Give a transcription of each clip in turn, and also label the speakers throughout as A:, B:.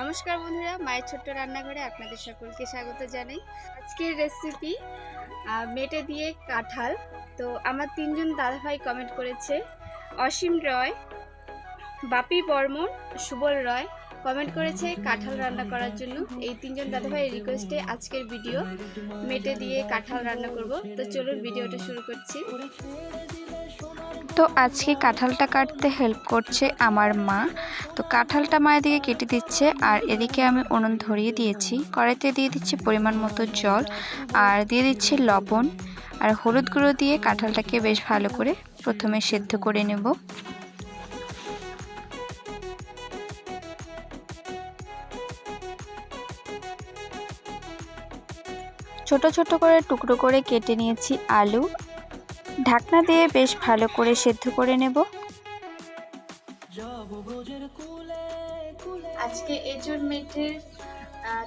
A: নমস্কার বন্ধুরা, মায়ের ছোট্ট রান্নাঘরে আপনাদের সকলকে স্বাগত জানাই। আজকের রেসিপি মেটে দিয়ে কাঁঠাল। তো আমার তিনজন দাদাভাই কমেন্ট করেছে, অসীম রয়, বাপি বর্মন, সুবল রয় কমেন্ট করেছে কাঁঠাল রান্না করার জন্য। এই তিনজন দাদাভাইয়ের রিকোয়েস্টে আজকের ভিডিও মেটে দিয়ে কাঁঠাল রান্না করব। তো চলুন ভিডিওটা শুরু করছি।
B: তো আজকে কাঁঠালটা কাটতে হেল্প করছে আমার মা। তো কাঁঠালটা মা এদিকে কেটে দিচ্ছে আর এদিকে আমি উনুন ধরিয়ে দিয়েছি। কড়াইতে দিয়ে দিচ্ছি পরিমাণ মতো জল আর দিয়ে দিচ্ছি লবণ আর হলুদ গুঁড়ো দিয়ে কাঁঠালটাকে বেশ ভালো করে প্রথমে সেদ্ধ করে নেব। ছোট ছোট করে টুকরো করে কেটে নিয়েছি আলু। ঢাকনা দিয়ে বেশ ভালো করে সেদ্ধ করে নেব।
A: আজকে এজোর মেটের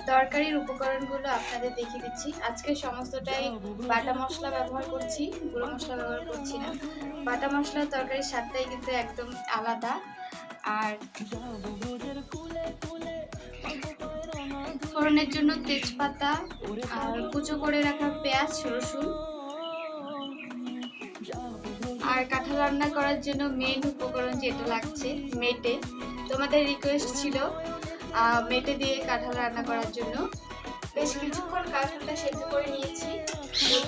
A: তরকারির উপকরণগুলো আপনাদের দেখিয়ে দিচ্ছি। আজকে সমস্তটাই বাটা মশলা ব্যবহার করছি, গুঁড়ো মশলা ব্যবহার করছি না। বাটা মশলার তরকারির স্বাদটাই কিন্তু একদম আলাদা। আর ফোড়নের জন্য তেজপাতা আর কুচো করে রাখা পেঁয়াজ, রসুন আর কাঁঠাল রান্না করার জন্য মেন উপকরণ যেটা লাগছে, মেটে। তোমাদের রিকোয়েস্ট ছিল মেটে দিয়ে কাঁঠাল রান্না করার জন্য। বেশ কিছুক্ষণ কাঁঠালটা সেদ্ধ করে নিয়েছি।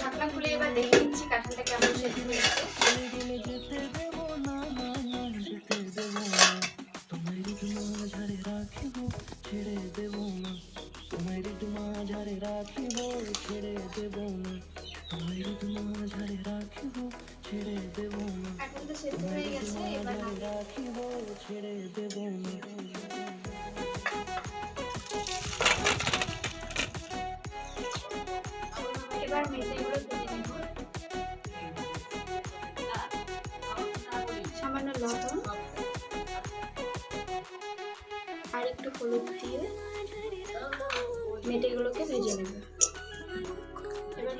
A: ঢাকনা খুলে এবার দেখে নিচ্ছি কাঁঠালটা কেমন সেদ্ধ হয়েছে। কাঁঠালটা সেদ্ধ হয়ে গেছে এবার নামিয়ে এবার মেটেগুলো ভেজে নেব। সামান্য লবণ। আর একটু হলুদ দিয়ে মেটেগুলোকে ভেজে নেব।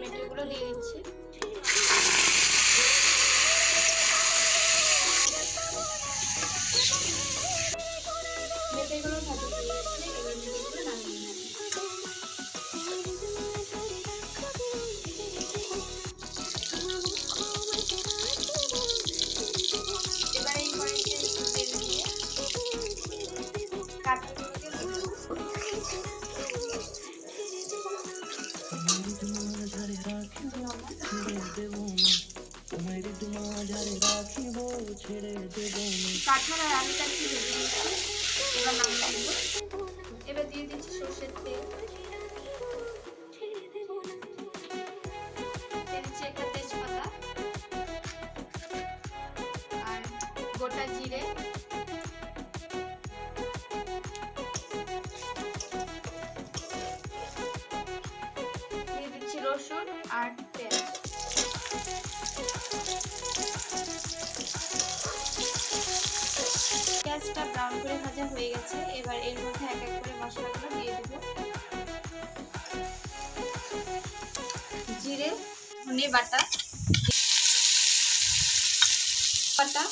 A: এবার মেটেগুলো দিয়ে দিচ্ছি মেটেগুলো ভাজা দিয়ে কাঁঠাল আর আলুটা একটু ভেজে নিচ্ছি এবার নামিয়ে নেব। এবার দিয়ে দিচ্ছি সর্ষের তেল। দিচ্ছি একটা তেজপাতা। আর গোটা জিরে। দিয়ে দিচ্ছি রসুন আর পেঁয়াজ। ভাজা হয়ে গেছে। এবার এর মধ্যে এক এক করে মশলাগুলো দিয়ে দেব। জিরে, ধনে বাটা বাটা,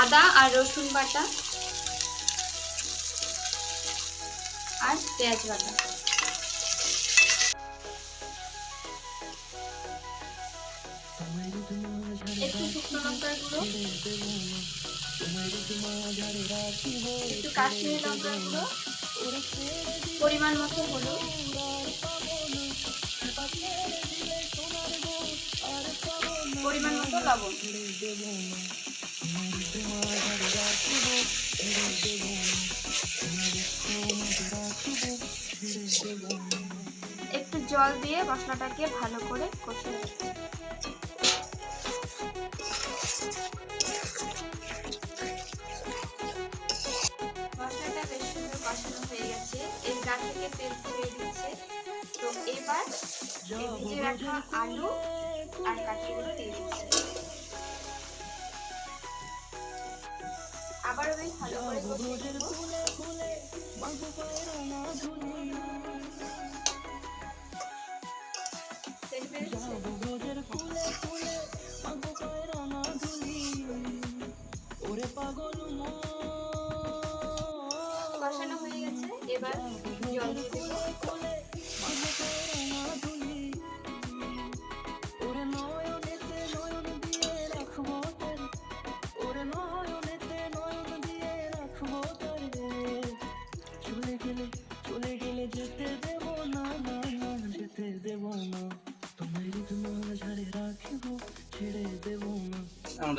A: আদা আর রসুন বাটা, আর পেঁয়াজ বাটা। একটু কাশ্মীরি লঙ্কার গুঁড়ো পরিমাণ মতো হলুদ। পরিমাণ মতো লবণ। একটু জল দিয়ে মশলাটাকে ভালো করে কষে ভেজে রাখা আলু আর কাঁচাগুলো দিয়ে দিচ্ছি। আবার বেশ ভালো করে কষানো হয়ে গেছে। এবার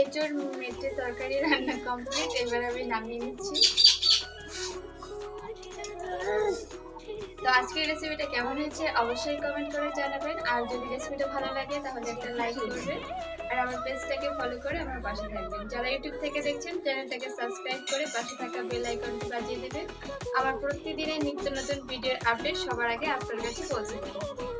A: এঁচোর মেটে তরকারি, রান্না কমপ্লিট এবার আমি নামিয়ে নিচ্ছি। তো আজকের রেসিপিটা কেমন হয়েছে অবশ্যই কমেন্ট করে জানাবেন। আর যদি রেসিপিটা ভালো লাগে, তাহলে একটা লাইক করবেন। আর আমার পেজটাকে ফলো করে আমার পাশে থাকবেন। যারা ইউটিউব থেকে দেখছেন চ্যানেলটাকে সাবস্ক্রাইব করে পাশে থাকা বেল আইকনটি বাজিয়ে দেবেন। আমার প্রতিদিনের নিত্য নতুন ভিডিওর আপডেট সবার আগে আপনার কাছে পৌঁছে যাবে।